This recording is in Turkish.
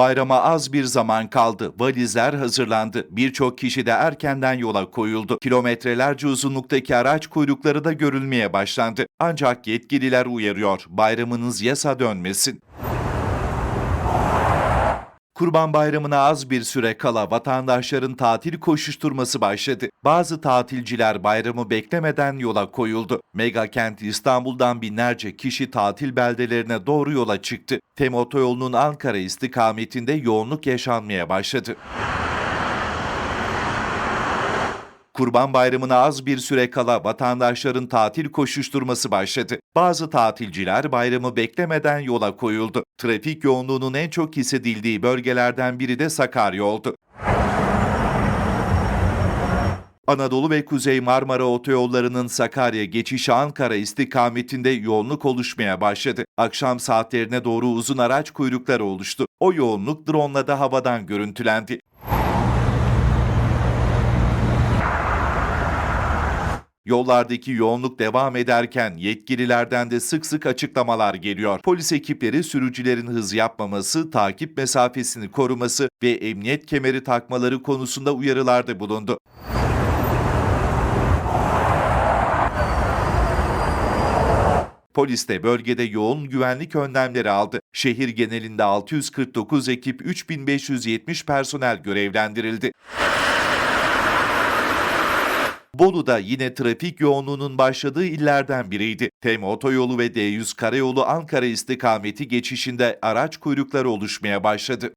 Bayrama az bir zaman kaldı. Valizler hazırlandı. Birçok kişi de erkenden yola koyuldu. Kilometrelerce uzunluktaki araç kuyrukları da görülmeye başlandı. Ancak yetkililer uyarıyor. Bayramınız yasa dönmesin. Kurban Bayramı'na az bir süre kala vatandaşların tatil koşuşturması başladı. Bazı tatilciler bayramı beklemeden yola koyuldu. Mega kent İstanbul'dan binlerce kişi tatil beldelerine doğru yola çıktı. Tem otoyolunun Ankara istikametinde yoğunluk yaşanmaya başladı. Kurban Bayramı'na az bir süre kala vatandaşların tatil koşuşturması başladı. Bazı tatilciler bayramı beklemeden yola koyuldu. Trafik yoğunluğunun en çok hissedildiği bölgelerden biri de Sakarya oldu. Anadolu ve Kuzey Marmara otoyollarının Sakarya geçişi Ankara istikametinde yoğunluk oluşmaya başladı. Akşam saatlerine doğru uzun araç kuyrukları oluştu. O yoğunluk drone da havadan görüntülendi. Yollardaki yoğunluk devam ederken yetkililerden de sık sık açıklamalar geliyor. Polis ekipleri sürücülerin hız yapmaması, takip mesafesini koruması ve emniyet kemeri takmaları konusunda uyarılarda bulundu. Polis de bölgede yoğun güvenlik önlemleri aldı. Şehir genelinde 649 ekip 3570 personel görevlendirildi. Bolu da yine trafik yoğunluğunun başladığı illerden biriydi. Tem otoyolu ve D100 karayolu Ankara istikameti geçişinde araç kuyrukları oluşmaya başladı.